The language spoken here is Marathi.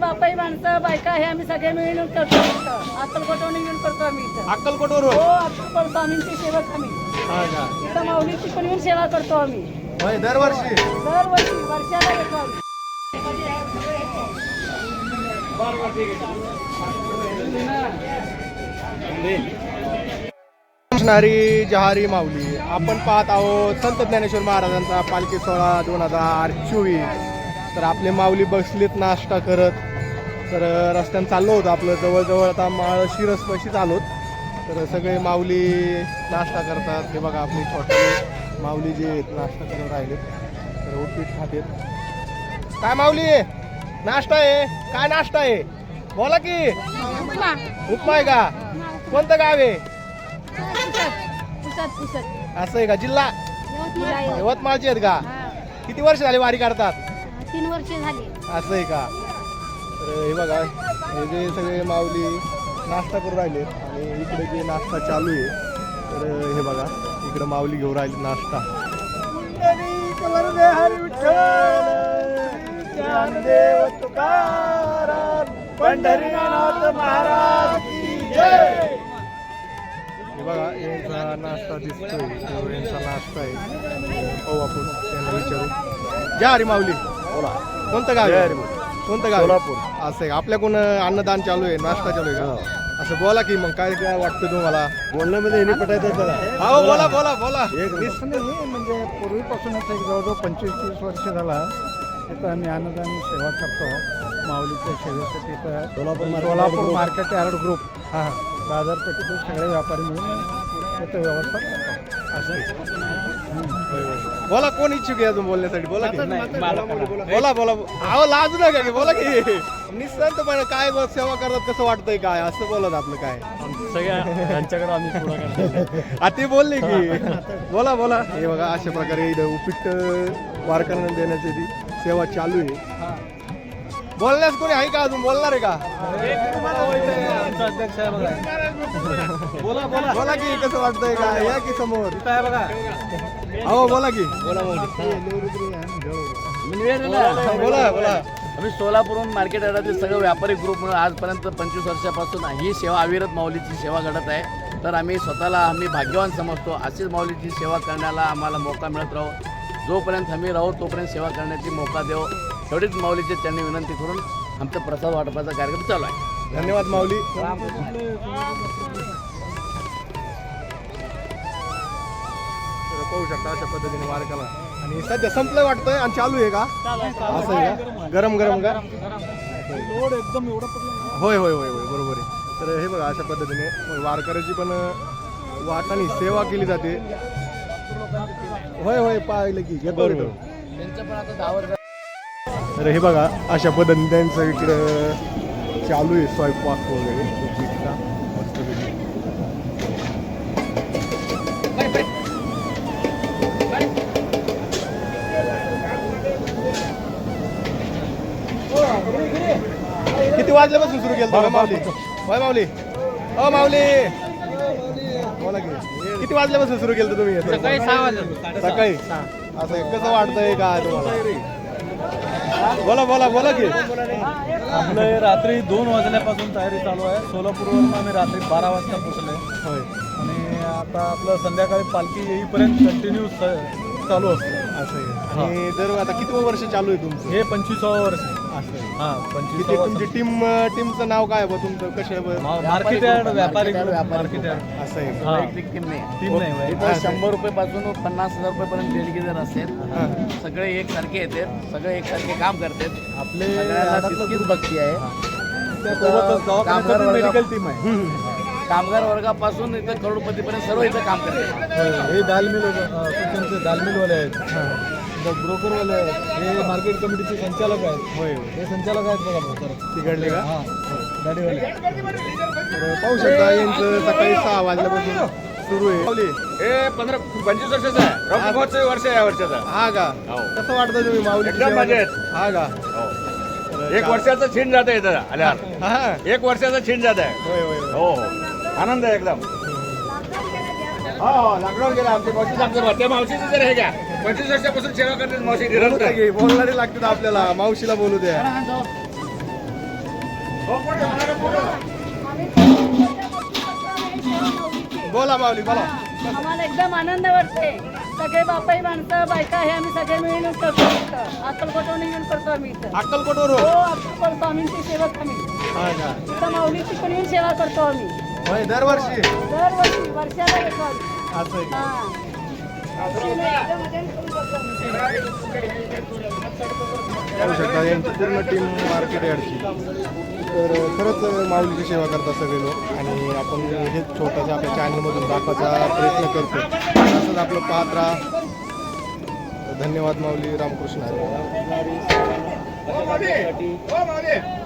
बापाई माणसं बायका हे आम्ही सगळे मिळून करतो अक्कलकोटवणी मिळून करतो आम्ही इथं. अक्कलकोटवरून? हो अक्कलकोट स्वामींची सेवक आम्ही. हा का? इथं माऊलीची पण येऊन सेवा करतो आम्ही. होय दरवर्षी? दरवर्षी वर्षाला येतो आम्ही. असणारी जहारी माऊली आपण पाहत आहोत संत ज्ञानेश्वर महाराजांचा पालखी सोहळा दोन हजार चोवीस. तर आपले माऊली बसलीत नाश्ता करत. तर रस्त्यानं चाललो होतो आपलं जवळजवळ आता माळ शिरसपाशीच आलोत तर सगळे माऊली नाश्ता करतात. हे बघा आपली छोटे माऊली जे आहेत नाश्ता करत राहिले. तर उपीट खातेत काय माऊली? नाश्ता आहे? काय नाश्ता आहे? बोला की. उपमा. आहे का? कोणतं गाव आहे? असं आहे का? जिल्हा? यवतमाळचे आहेत का? किती वर्ष झाली वारी करतात तीन वर्ष झाली. असं आहे का? तर हे बघा हे जे सगळे माऊली नाश्ता करून राहिले आणि इकडे जे नाश्ता चालू आहे तर हे बघा इकडे माऊली घेऊन राहिले नाश्ता. हे बघा यांचा नाश्ता दिसतोय यांचा नाश्ता आहे. हो आपण त्यांना विचारू. जय हरी माऊली. बोला. कोणतं गाव आहे? कोणतं गाव? सोलापूर. असं आहे आपल्याकडून अन्नदान चालू आहे नाश्ता चालू आहे का? असं बोला की मग काय काय वाटतं तुम्हाला? बोलण्यामध्ये हे पटायचं हो बोला बोला बोला. एक म्हणजे पूर्वीपासूनच एक जवळजवळ पंचवीस तीस वर्ष झाला. तिथं आम्ही अन्नदान सेवा करतो माऊलीच्या सेवेसाठी. इथं Solapur Solapur market yard group हां बाजारपेठेतून सगळे व्यापारी मिळून तिथं व्यवस्था करतो असं बोला कोण इच्छुक आहे अजून बोलण्यासाठी? बोला की. बोला बोला. अहो लाजू नका की बोला की. निसंतपणे काय बघ सेवा करतात कसं वाटतंय काय? असं बोलत आपलं काय? सगळ्या त्यांच्याकडे आम्ही आ ते बोलले की. बोला बोला. हे बघा अशा प्रकारे इथं उपीट वारकऱ्यांना देण्याची ती सेवा चालू आहे. बोलण्यास कोणी आहे का अजून? बोलणार आहे का? अध्यक्ष आहे बघा बोला बोला. बोला की कसं वाटतंय का? या की समोर? काय बघा. अहो बोला की. बोला बोला. बोला आम्ही सोलापूरहून मार्केट यार्डातील सगळं व्यापारी ग्रुप म्हणून आजपर्यंत पंचवीस वर्षापासून ही सेवा अविरत माऊलीची सेवा घडत आहे. तर आम्ही स्वतःला आम्ही भाग्यवान समजतो अशीच माऊलीची सेवा करण्याला आम्हाला मौका मिळत राहू. जोपर्यंत आम्ही राहू तोपर्यंत सेवा करण्याची मौका देव. एवढीच माऊलीची त्यांनी विनंती करून आमचा प्रसाद वाटपाचा कार्यक्रम चालू आहे. धन्यवाद माऊली. तर पाहू शकता अशा पद्धतीने वारकाला. आणि सध्या संपलं वाटतंय आणि चालू आहे का? असं आहे का? गरम गरम का? एकदम होय होय होय होय बरोबर आहे. तर हे बघा अशा पद्धतीने वारकऱ्याची पण वाटाने सेवा केली जाते. होय होय पाहिलं की घेतो घेतो. त्यांचं पण आता दहा वर्ष तर हे बघा अशा पद्धतीने त्यांचं इकडं चालू आहे स्वयंपाक वगैरे. किती वाजल्यापासून सुरू केलं माऊली? होय माऊली. हो माऊली. किती वाजल्यापासून सुरू केलं तुम्ही हे? सकाळी सहा वाजता सकाळी? असं आहे. कसं वाटतंय काय तुम्हाला? बोला बोला बोला की. आपलं हे रात्री दोन वाजल्यापासून तयारी चालू आहे. सोलापूरवरून आम्ही रात्री बारा वाजता पोचलोय होय. आणि आता आपलं संध्याकाळी पालखी येईपर्यंत कंटिन्यू चालू असतं. असं आहे. आणि दर आता किती वर्ष चालू आहे तुमचं? हे पंचवीसावं वर्ष आहे. असं आहे. हा किती पंचवीस तुमची टीम टीमचं नाव काय आहे बा तुमचं? कसे आहे बा? मार्केट यार्ड व्यापारी मार्केट यार्ड असं आहे. हा. वैयक्तिक टीम नाही टीम नाही व्हय. इथं शंभर रुपयेपासून पन्नास हजार रुपयेपर्यंत देणगी जर असेल. सगळे एकसारखे येतात सगळे एकसारखे काम करतात आपले सगळ्याला तितकीच भक्ती आहे. कामगार वर्गा- मेडिकल टीम आहे. कामगार वर्गापासून इथं करोडपतीपर्यंत सर्व इथं काम करतात होय, हे दाल मिल त्यांचे दाल मिलवाले आहेत. ब्रोकरवाले आहेत. हे मार्केट कमिटीचे संचालक आहेत. होय. हे संचालक आहेत बघा सर. तिकडले का? हा गाडीवाले. तर पाहू शकता यांचं सकाळी सहा वाजल्यापासून सुरू आहे. हे पंधरा पंचवीस वर्षाचा आहे. रॉक महोत्सव वर्ष आहे या वर्षाचा. हा का? हो. कसं वाटतं तुम्ही माऊली एकदम मजेत. हा का? एक वर्षाचं छिन जात आहे इथं आल्यावर. हा. एक वर्षाचं छिन जात. आहे होय होय होय. हो हो. आनंद आहे एकदम. हो लॉकडाऊन गेला आमची मावशी सांगते त्या मावशीचं जर हे घ्या. पंचवीस वर्षापासून सेवा करते मावशी बोलू द्या की, बोलणारे लागतात आपल्याला. मावशीला बोलू द्या. बोला माऊली बोला. आम्हाला एकदम आनंद वाटते. सगळे बापाई माणसं बायका हे आम्ही सगळे मिळून करतो इथं. अक्कलकोटवरून येऊन करतो आम्ही इथं. हो अक्कलकोट स्वामींची सेवक आम्ही. हा का इथं माऊलीची पण येऊन सेवा करतो आम्ही. होय दरवर्षी दरवर्षी वर्षाला येतो आम्ही असं आहे का? हा पाहू शकता यांची पूर्ण टीम मार्केट यार्डची तर खरंच माऊलीची सेवा करतात सगळे लोक आणि आपण हे छोटंसं आपल्या चॅनलमधून दाखवायचा प्रयत्न करतो असंच आपलं पाहत राहा धन्यवाद माऊली रामकृष्ण हरी. हो. हो.